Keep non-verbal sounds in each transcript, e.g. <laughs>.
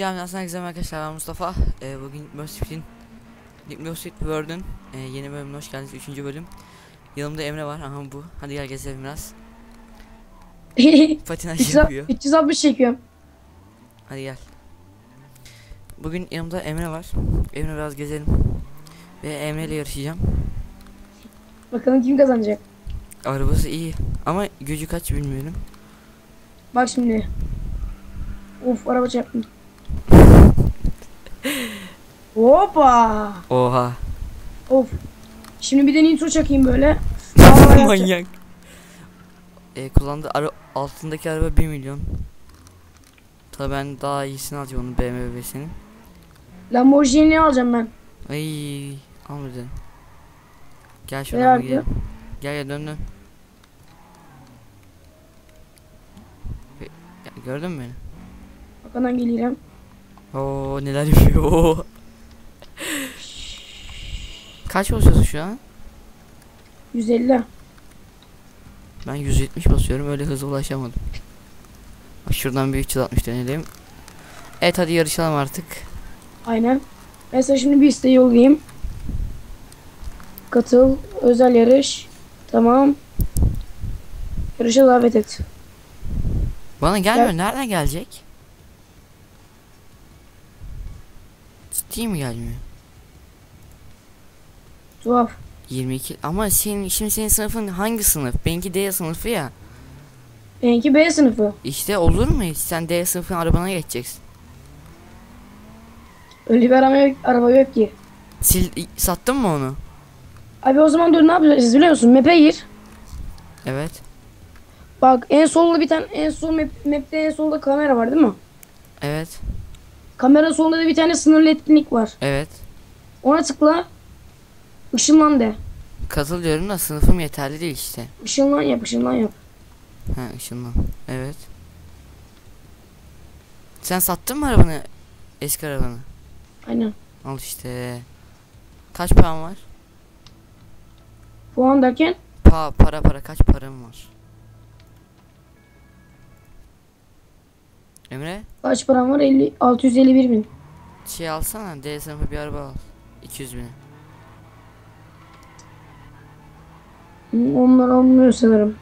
camiasına herkese arkadaşlar ben Mustafa. Ee, bugün Nick Mercyfit World'ün e, yeni bölümüne hoş geldiniz. Üçüncü bölüm. Yanımda Emre var. Aha bu. Hadi gel gezelim biraz. <laughs> Patinaj yapıyor. 360 çekiyorum. Hadi gel. Bugün yanımda Emre var. Emre biraz gezelim. Ve Emre ile yarışacağım. Bakalım kim kazanacak. Arabası iyi. Ama gücü kaç bilmiyorum. Bak şimdi. Of araba çarptım. Hoppa. Oha. Of. Şimdi bir de nitro çakayım böyle. <laughs> Manyak. E, kullandığı ara altındaki araba 1 milyon. Tabii ben daha iyisini alacağım onun BMW'sinin. Lamborghini alacağım ben. Ay almadın. Gel şuradan gidelim. Gel gel dön dön. Gördün mü beni? Arkadan gelirim. Oo neler yapıyor. <laughs> Kaç basıyorsun şu an? 150. Ben 170 basıyorum öyle hızlı ulaşamadım. Bak şuradan bir 360 deneyelim. Evet hadi yarışalım artık. Aynen. Ben sana şimdi bir isteği yollayayım. Katıl. Özel yarış. Tamam. Yarışa davet et. Bana gelmiyor. Nereden gelecek? Ciddi mi gelmiyor? Tuhaf. 22 ama senin şimdi senin sınıfın hangi sınıf? Benimki D sınıfı ya. Benimki B sınıfı. İşte olur mu hiç? Sen D sınıfın arabana geçeceksin. Öyle bir araba yok, araba yok ki. Sil sattın mı onu? Abi o zaman dur ne yapacağız biliyor musun? Map'e gir. Evet. Bak en solda bir tane en sol map, map'te en solda kamera var değil mi? Evet. Kamera solunda da bir tane sınırlı etkinlik var. Evet. Ona tıkla. Işınlan de. Katılıyorum da sınıfım yeterli değil işte. Işınlan yap, ışınlan yap. Ha ışınlan. Evet. Sen sattın mı arabanı? Eski arabanı. Aynen. Al işte. Kaç param var? Puan derken Pa para para kaç param var? Emre kaç param var? 50 651 bin. şey alsana D sınıfı bir araba al. 200 bine. Hı, Onlar olmuyor sanırım.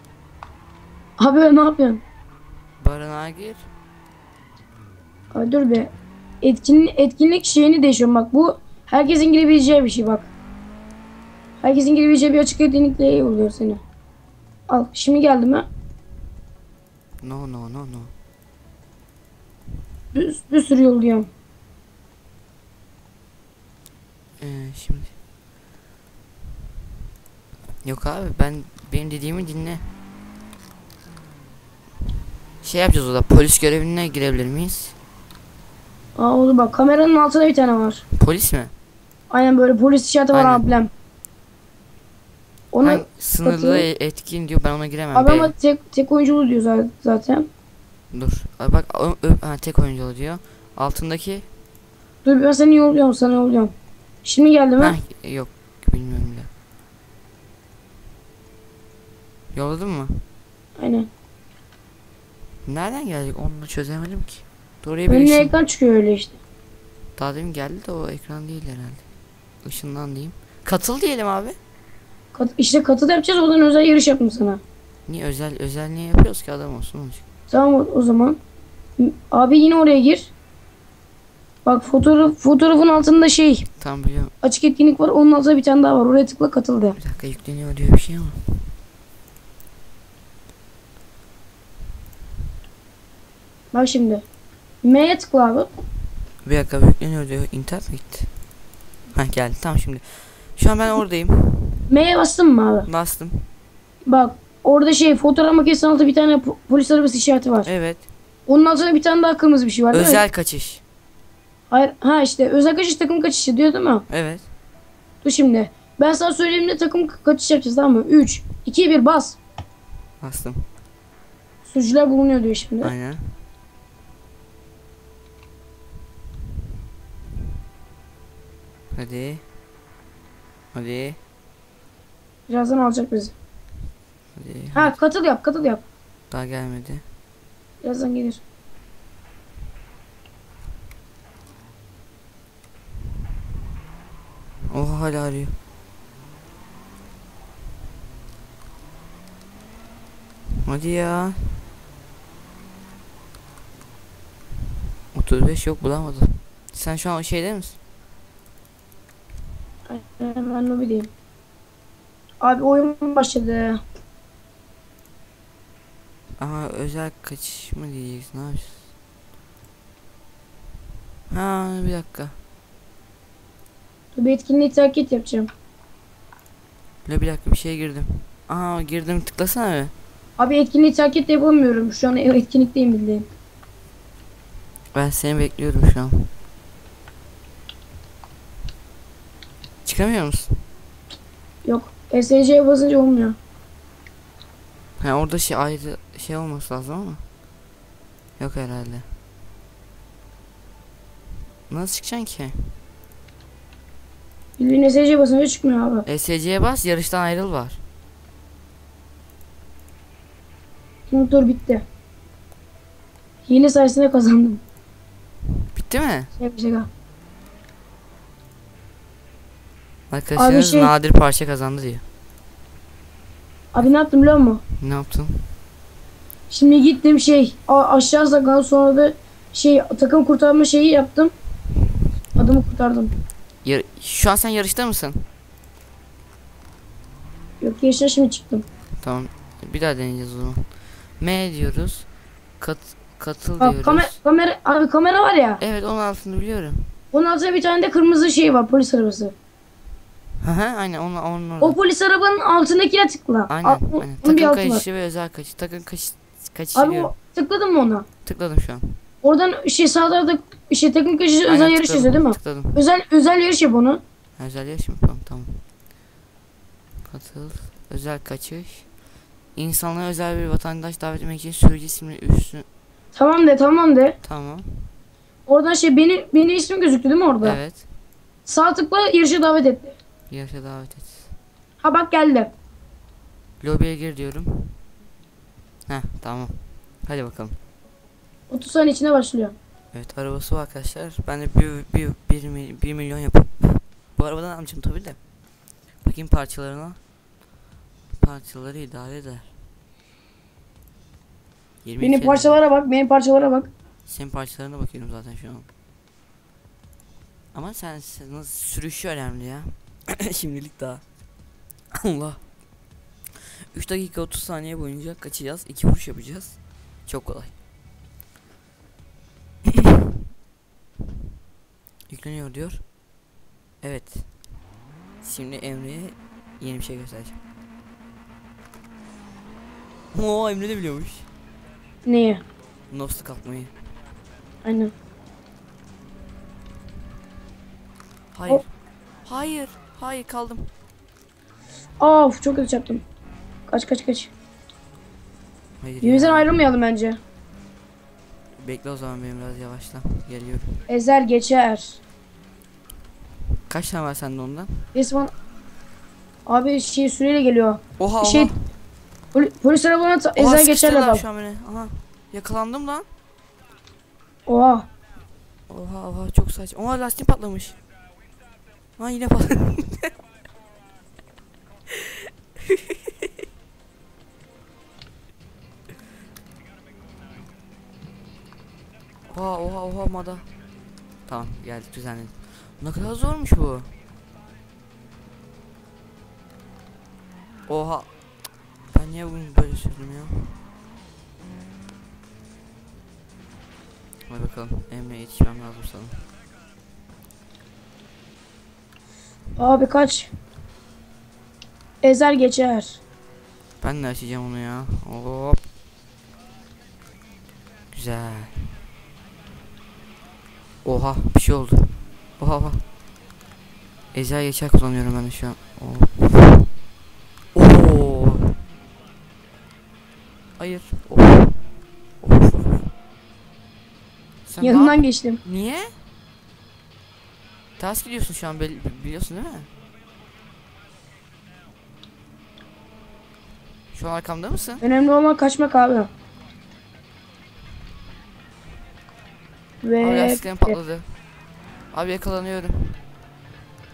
Abi ne yapıyorsun? Barınağa gir. Abi dur be. Etkinlik, etkinlik şeyini değişiyorum bak bu herkesin girebileceği bir şey bak. Herkesin girebileceği bir açık etkinlikle oluyor seni. Al şimdi geldi mi? No no no no. Bir, bir sürü yolluyorum. Ee, şimdi. Yok abi ben benim dediğimi dinle. Şey yapacağız o da polis görevine girebilir miyiz? Aa oldu bak kameranın altında bir tane var. Polis mi? Aynen böyle polis işareti var Aynen. amblem. Ona Hangi sınırlı etkin diyor ben ona giremem. abi ama tek, tek oyunculu diyor za- zaten. Dur. Ay bak ö- ö- ha, tek oyunculu diyor. Altındaki Dur ben seni yolluyorum sana yolluyorum. Şimdi geldi mi? ha, yok bilmiyorum bile. Yolladın mı? Aynen. Nereden gelecek onu çözemedim ki. Oraya bir ışın. ekran çıkıyor öyle işte. Daha demin geldi de o ekran değil herhalde. Işından diyeyim. Katıl diyelim abi. Kat, işte katı da yapacağız oradan özel yarış yaptım sana. Niye özel özel niye yapıyoruz ki adam olsun olacak. Tamam o, zaman. Abi yine oraya gir. Bak fotoğraf fotoğrafın altında şey Tamam biliyorum. açık etkinlik var. Onun altında bir tane daha var. Oraya tıkla katıl de. Bir dakika yükleniyor diyor bir şey ama. Bak şimdi. M'ye tıkla abi. Bir dakika yükleniyor diyor. İnternet mi gitti? Ha geldi tamam şimdi. Şu an ben oradayım. M'ye bastın mı abi? Bastım. Bak orada şey fotoğraf makinesinin altında bir tane po- polis arabası işareti var. Evet. Onun altında bir tane daha kırmızı bir şey var değil mi? Özel kaçış. Hayır, ha işte özel kaçış takım kaçışı diyor değil mi? Evet. Dur şimdi. Ben sana söyleyeyim de takım ka- kaçış yapacağız tamam mı? 3, 2, 1 bas. Bastım. Sürücüler bulunuyor diyor şimdi. Aynen. Hadi. Hadi. Birazdan alacak bizi. Hadi. Ha katıl yap katıl yap. Daha gelmedi. Birazdan gelir. Oha hala arıyor. Hadi ya. 35 yok bulamadım. Sen şu an şeyde misin? Ben ne bileyim. Abi oyun başladı. Aha özel kaçış mı diyeceksin yapacağız? Ha bir dakika. Dur bir etkinliği takip yapacağım. La bir dakika bir şeye girdim. Aha girdim tıklasana be. Abi etkinliği takip yapamıyorum. Şu an etkinlikteyim bildiğin. Ben seni bekliyorum şu an. Çıkamıyor musun? Yok. SC'ye basınca olmuyor. Ha orada şey ayrı şey olması lazım ama. Yok herhalde. Nasıl çıkacaksın ki? Bildiğin SC'ye basınca çıkmıyor abi. ESC'ye bas yarıştan ayrıl var. Motor bitti. Hile sayesinde kazandım. Bitti mi? Şaka şaka. Arkadaşlarınız şey- nadir parça kazandı diyor. Abi ne yaptım biliyor musun? Ne yaptın? Şimdi gittim şey aşağı saklandım sonra da şey takım kurtarma şeyi yaptım. Adamı kurtardım. Yar- Şu an sen yarışta mısın? Yok yaşına şimdi çıktım. Tamam. Bir daha deneyeceğiz o zaman. M diyoruz. Kat katıl Bak diyoruz. kamera, kamera, abi kamera var ya. Evet onun altını biliyorum. Onun altında bir tane de kırmızı şey var polis arabası. Hı aynen onun orada. O polis arabanın altındakine tıkla. Aynen Al- aynen. Takım var. kaçışı ve özel kaçış. Takım kaçış kaçışı Abi o, tıkladın mı ona? Tıkladım şu an. Oradan şey sağ tarafta şey kaçışı özel Aynen, yarış tıkladım, yazıyor değil mi? Tıkladım. Özel özel yarış yap onu. Özel yarış mı yapalım? Tamam. Katıl. Özel kaçış. İnsanlara özel bir vatandaş davet etmek için sürücü isimli üstü. Tamam de tamam de. Tamam. Oradan şey benim benim ismim gözüktü değil mi orada? Evet. Sağ tıkla yarışa davet etti. Yarışa davet et. Ha bak geldi. Lobiye gir diyorum. Heh tamam. Hadi bakalım. 30 saniye içinde başlıyor. Evet arabası var arkadaşlar. Ben de bir, bir, bir, mi- bir milyon yapıp bu arabadan almışım tabii de. Bakayım parçalarına. Parçaları idare eder. 22 Benim parçalara bak, benim parçalara bak. Senin parçalarına bakıyorum zaten şu an. Ama sen, sen nasıl sürüşü önemli ya. <clears throat> Şimdilik daha. Allah. 3 dakika 30 saniye boyunca kaçacağız. 2 vuruş yapacağız. Çok kolay. <clears throat> Yükleniyor diyor. Evet. Şimdi Emre'ye yeni bir şey göstereceğim. Oo Emre de biliyormuş. Neyi? Nops'u kapmayı. Aynen. Hayır. Hop. Hayır. Hayır kaldım. Of çok kötü çarptım. Kaç kaç kaç. Hayır. Birimizden ayrılmayalım bence. Bekle o zaman benim biraz yavaşla. Geliyorum. Ezer geçer. Kaç tane var sende ondan? Resmen Abi şey süreyle geliyor. Oha Şey oha. poli- polis arabana ta- ezer geçerler sıkıştırdılar bak. şu an beni. Aha. Yakalandım lan. Oha. Oha oha çok saçma. Oha lastiğim patlamış. Ha yine patladı. <laughs> <laughs> oha oha oha mada. Tamam geldik düzenledim. Ne kadar zormuş bu. Oha. Ben niye bunu böyle sürdüm ya? Hadi bakalım. Emre'ye yetişmem lazım sanırım. Abi kaç. Ezer geçer. Ben de açacağım onu ya. Hop. Güzel. Oha bir şey oldu. Oha oha. Ecel geçer kullanıyorum ben şu an. Hop. Oo. Hayır. Of, of. Sen Yanından geçtim. Niye? Ters gidiyorsun şu an biliyorsun değil mi? Şu an arkamda mısın? Önemli olan kaçmak abi. Abi Ve lastiklerim patladı. Abi yakalanıyorum.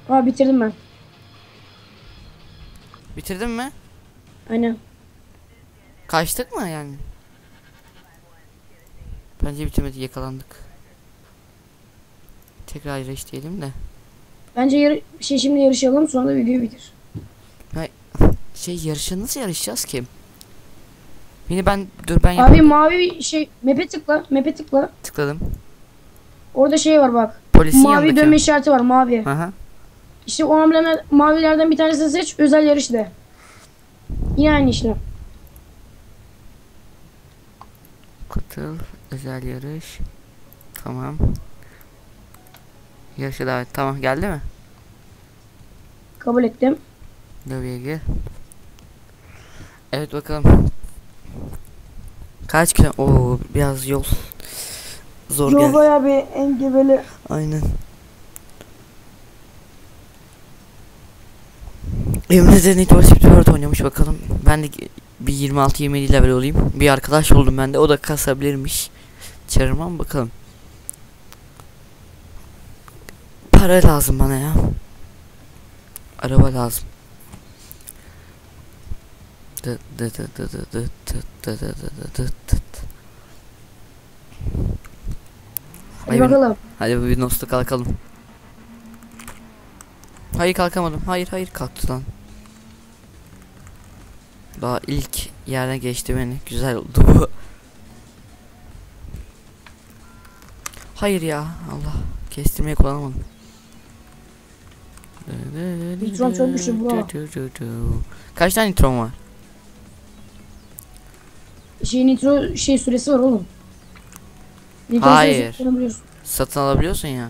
Aa bitirdim ben. Bitirdin mi? Aynen. Kaçtık mı yani? Bence bitirmedi yakalandık. Tekrar yarış diyelim de. Bence yarı şey şimdi yarışalım sonra da videoyu bitir. Şey yarışa nasıl yarışacağız ki? Beni ben dur ben Abi yapayım. mavi şey map'e tıkla. Map'e tıkla. Tıkladım. Orada şey var bak. Polisin mavi dönme işareti var mavi. Aha. İşte o amblemler mavilerden bir tanesini seç özel yarış de. Yine aynı işlem. Katıl. Özel yarış. Tamam. Yarışa davet. Tamam geldi mi? Kabul ettim. Lobiye gir. Evet bakalım. Kaç kilo? Oo biraz yol. Zor Yol geldi. bayağı bir engebeli. Aynen. Emre de Need for Speed World oynamış bakalım. Ben de bir 26-27 level olayım. Bir arkadaş buldum ben de. O da kasabilirmiş. Çağırmam bakalım. Para lazım bana ya. Araba lazım. Dı dı dı dı dı dı dı dı dı Hadi bakalım. Hadi bir nosta kalkalım. Hayır kalkamadım. Hayır hayır kalktı lan. Daha ilk yerine geçti beni. Güzel oldu bu. Hayır ya Allah. Kestirmeyi kullanamadım. Nitron güçlü bro. Kaç tane nitron var? Şey nitro şey süresi var oğlum. Hayır. süresi kullanabiliyorsun. Satın alabiliyorsun ya.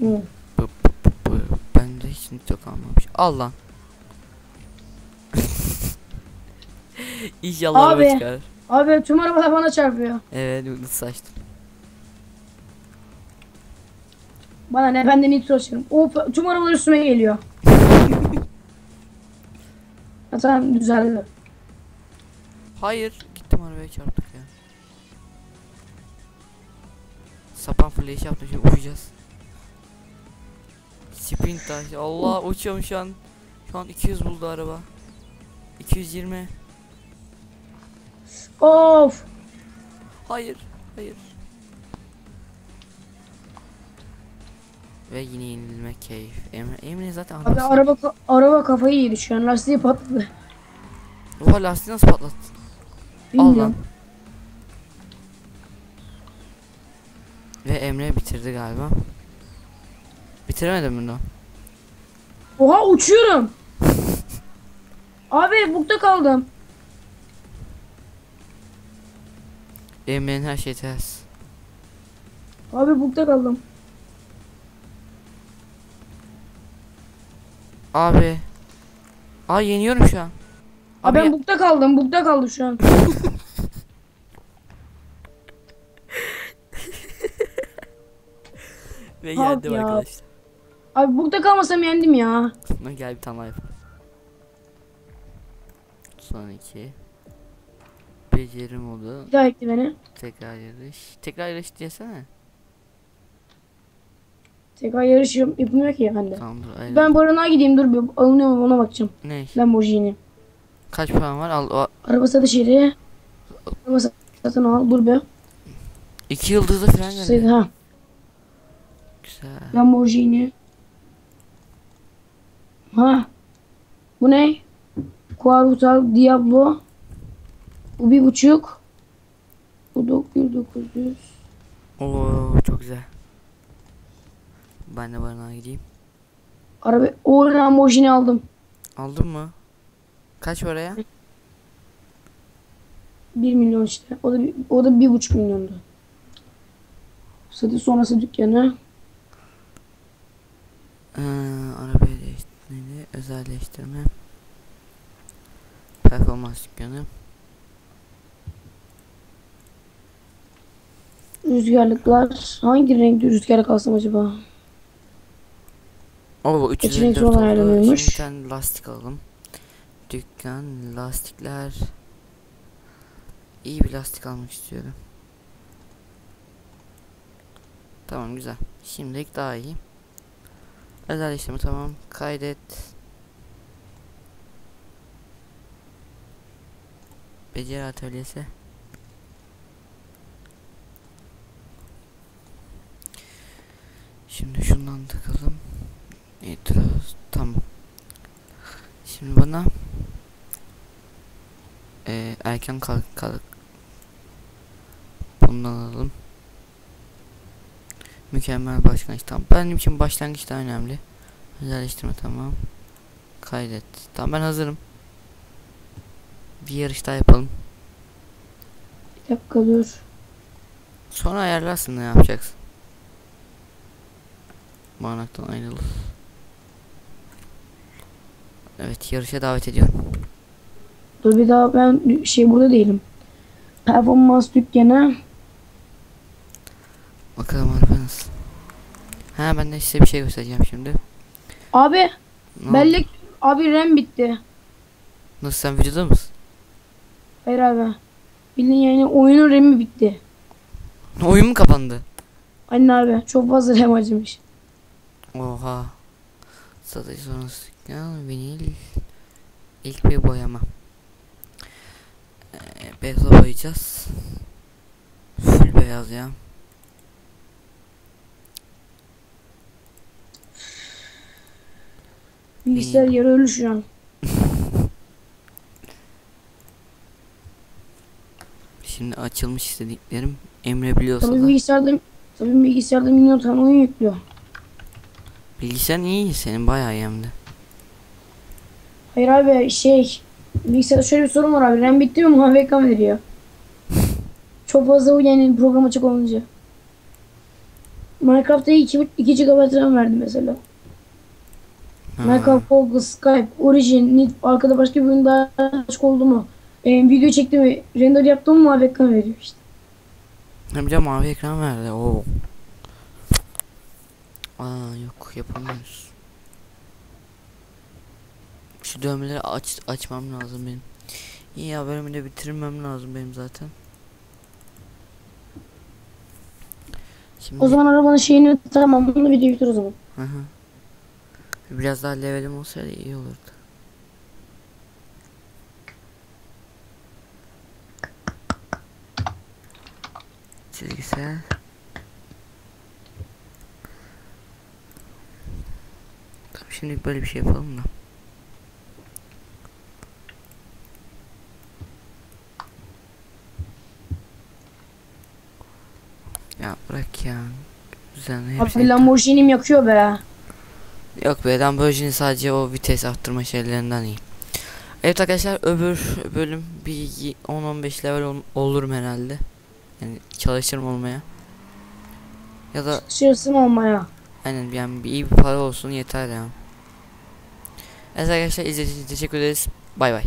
Hı. Bu- Bende hiç nitro kalmamış. Al lan. <laughs> İnşallah Abi. çıkar. Abi tüm arabalar bana çarpıyor. Evet yıldız saçtım. Bana ne ben de nitro açıyorum. O tüm arabalar üstüme geliyor. <laughs> tamam düzeldi. Hayır. Gittim arabaya çarptık flash yaptım şimdi uçacağız. Sprint taş. Allah uçuyorum şu an. Şu an 200 buldu araba. 220. Of. Hayır. Hayır. Ve yine yenilmek keyif. Emre, Emre zaten Abi arabası. araba ka- araba kafayı yedi şu an lastiği patladı. Oha lastiği nasıl lan. Bilmiyorum. Ve Emre bitirdi galiba. Bitiremedim lan? Oha uçuyorum. Abi bukta kaldım. Emre'nin her şeyi ters. Abi bukta kaldım. Abi. Aa yeniyorum şu an. Abi Abi ben bukta kaldım. Bukta kaldım şu an. <laughs> ve Abi yendim ya. arkadaşlar. Abi bukta kalmasam yendim ya. <laughs> Gel bir tane daha yapalım. Son iki. Becerim oldu. Bir daha ekle beni. Tekrar yarış. Tekrar yarış diyesene. Tekrar yarış yap- yapılmıyor ki bende. Tamam dur. ayrı. Ben barınağa gideyim dur bir alınıyor mu ona bakacağım. Ne? Lamborghini. Kaç puan var? Al. o- Araba satış yeri. Araba satın al dur bir. İki yıldızlı falan Sayın geldi. ha. Güzel. Lamborghini. Ha. Bu ne? Quartal Diablo. Bu bir buçuk. Bu 9900. Oo çok güzel. Ben de barınağa gideyim. Araba o Lamborghini aldım. Aldın mı? Kaç oraya? 1 milyon işte. O da o da bir buçuk milyondu. Satış sonrası dükkanı. Ee, arabayı değiştirmeli. Özelleştirme. Performans dükkanı. Rüzgarlıklar. Hangi renkli rüzgarlık alsam acaba? Oo Seçenek 354 sonra oldu. Şimdi bir tane lastik alalım. Dükkan lastikler. İyi bir lastik almak istiyorum. Tamam güzel. Şimdilik daha iyi. Özelleştirme tamam. Kaydet. Beceri atölyesi. Şimdi şundan takalım. İtiraz. Tamam. Şimdi bana eee, erken kalk kalk. Bundan alalım. Mükemmel başlangıç tamam. Benim için başlangıç daha önemli. Özelleştirme tamam. Kaydet. Tamam ben hazırım. Bir yarış daha yapalım. Bir dakika dur. Sonra ayarlarsın ne yapacaksın. Manaktan ayrılır. Evet yarışa davet ediyorum. Dur bir daha ben şey burada değilim. Performans dükkanı. Bakalım araba nasıl. Ha ben de size bir şey göstereceğim şimdi. Abi Ne oldu? bellek abi RAM bitti. Nasıl sen videoda mısın? Hayır abi. Bildiğin yani oyunun RAM'i bitti. Oyun mu kapandı? Anne abi çok fazla RAM acımış. Oha. Satış sonrası ya vinil. İlk bir boyama. Ee, beyaza boyayacağız. Full beyaz ya. Bilgisayar yarı ölü şu an. <laughs> Şimdi açılmış istediklerim. Emre biliyorsa Tabii da. bilgisayarda tabii bilgisayarda milyon tane oyun yüklüyor. Bilgisayarın iyi senin bayağı iyi hem de. Hayır abi şey bilgisayarda şöyle bir sorun var abi. RAM bitti mi mavi ekran veriyor. Çok fazla o yani program açık olunca. Minecraft'ta 2, 2 GB RAM verdi mesela. Minecraft, Google, Skype, Origin, Nit, arkada başka bir oyun daha açık oldu mu? E, video çektim mi? Render yaptım mı mavi ekran veriyor işte. Bir de mavi ekran verdi. Oo. Aa yok yapamıyoruz. Şu dövmeleri aç açmam lazım benim. İyi ya bölümü de bitirmem lazım benim zaten. Şimdi O zaman arabanın şeyini tamam bunu video bitir o zaman. Hı hı. Biraz daha levelim olsaydı iyi olurdu. Çizgisel. Tamam şimdi böyle bir şey yapalım da. Ya bırak ya. Düzenli hepsini Abi Lamborghini'm yakıyor be. Yok be Lamborghini sadece o vites arttırma şeylerinden iyi. Evet arkadaşlar öbür bölüm bir 10-15 level ol- olurum herhalde. Yani çalışırım olmaya. Ya da Şırsın olmaya. aynen yani bir iyi bir para olsun yeter ya. Evet arkadaşlar izlediğiniz için teşekkür ederiz. Bay bay.